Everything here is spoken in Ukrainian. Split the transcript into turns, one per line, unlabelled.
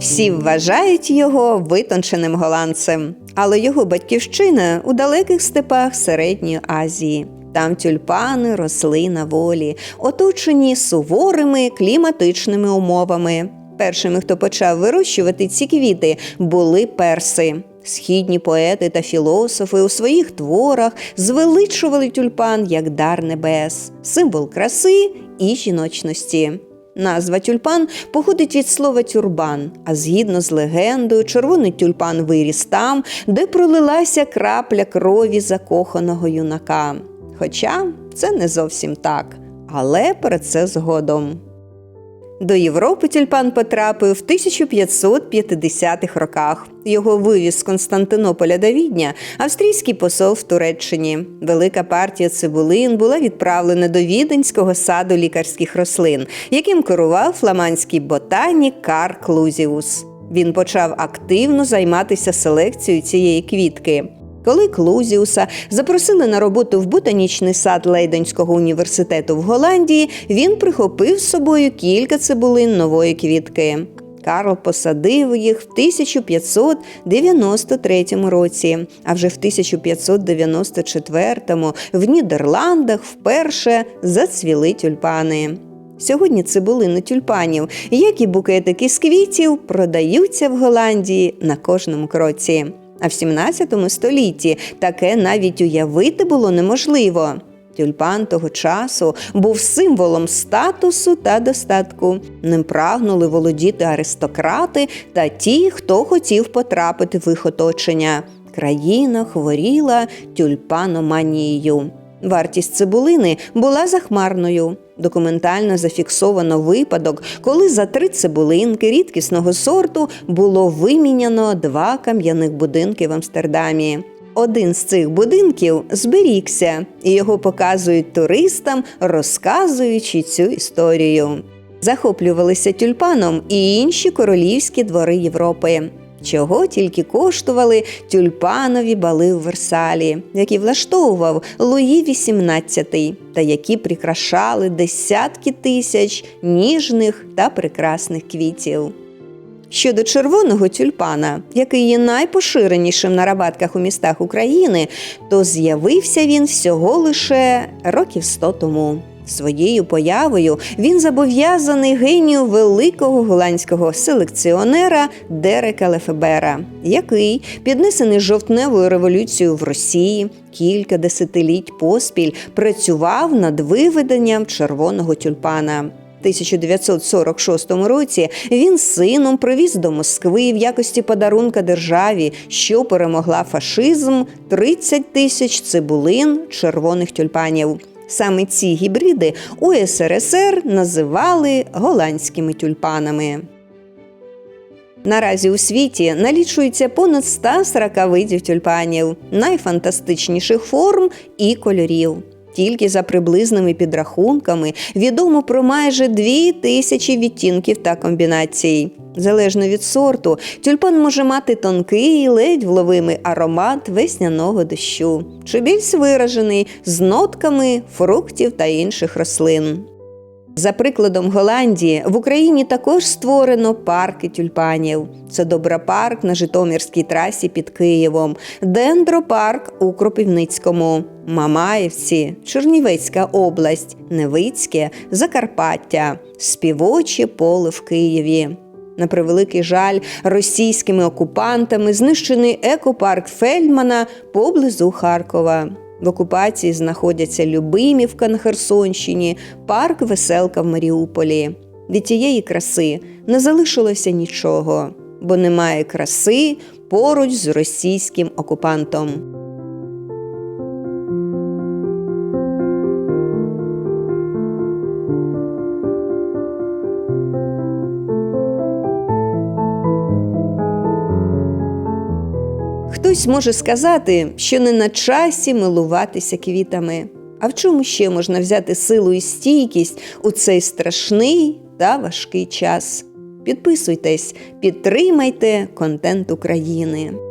Всі вважають його витонченим голландцем, але його батьківщина у далеких степах Середньої Азії. Там тюльпани росли на волі, оточені суворими кліматичними умовами. Першими, хто почав вирощувати ці квіти, були перси. Східні поети та філософи у своїх творах звеличували тюльпан як дар небес, символ краси і жіночності. Назва тюльпан походить від слова тюрбан, а згідно з легендою, червоний тюльпан виріс там, де пролилася крапля крові закоханого юнака. Хоча це не зовсім так, але про це згодом. До Європи тюльпан потрапив в 1550-х роках. Його вивіз з Константинополя до Відня австрійський посол в Туреччині. Велика партія цибулин була відправлена до віденського саду лікарських рослин, яким керував фламандський ботанік Кар Клузіус. Він почав активно займатися селекцією цієї квітки. Коли Клузіуса запросили на роботу в ботанічний сад Лейденського університету в Голландії, він прихопив з собою кілька цибулин нової квітки. Карл посадив їх в 1593 році, а вже в 1594 в Нідерландах вперше зацвіли тюльпани. Сьогодні цибулини тюльпанів, як і букетики з квітів, продаються в Голландії на кожному кроці. А в 17 столітті таке навіть уявити було неможливо. Тюльпан того часу був символом статусу та достатку. Ним прагнули володіти аристократи та ті, хто хотів потрапити в їх оточення. Країна хворіла тюльпаноманією. Вартість цибулини була захмарною. Документально зафіксовано випадок, коли за три цибулинки рідкісного сорту було виміняно два кам'яних будинки в Амстердамі. Один з цих будинків зберігся, і його показують туристам, розказуючи цю історію. Захоплювалися тюльпаном і інші королівські двори Європи. Чого тільки коштували тюльпанові бали в Версалі, які влаштовував Луї XVIII, та які прикрашали десятки тисяч ніжних та прекрасних квітів. Щодо червоного тюльпана, який є найпоширенішим на рабатках у містах України, то з'явився він всього лише років 100 тому. Своєю появою він зобов'язаний генію великого голландського селекціонера Дерека Лефебера, який, піднесений жовтневою революцією в Росії, кілька десятиліть поспіль працював над виведенням червоного тюльпана. 1946 році він сином привіз до Москви в якості подарунка державі, що перемогла фашизм 30 тисяч цибулин червоних тюльпанів. Саме ці гібриди у СРСР називали голландськими тюльпанами. Наразі у світі налічується понад 140 видів тюльпанів, найфантастичніших форм і кольорів. Тільки за приблизними підрахунками відомо про майже дві тисячі відтінків та комбінацій. Залежно від сорту, тюльпан може мати тонкий, ледь вловимий аромат весняного дощу, чи більш виражений з нотками фруктів та інших рослин. За прикладом Голландії, в Україні також створено парки тюльпанів. Це Добропарк на Житомирській трасі під Києвом, Дендропарк у Кропивницькому, Мамаївці, Чернівецька область, Невицьке, Закарпаття, Співоче поле в Києві. На превеликий жаль, російськими окупантами знищений екопарк Фельдмана поблизу Харкова. В окупації знаходяться Любимівка на Херсонщині, парк Веселка в Маріуполі. Від тієї краси не залишилося нічого, бо немає краси поруч з російським окупантом. Хтось може сказати, що не на часі милуватися квітами. А в чому ще можна взяти силу і стійкість у цей страшний та важкий час? Підписуйтесь, підтримайте контент України.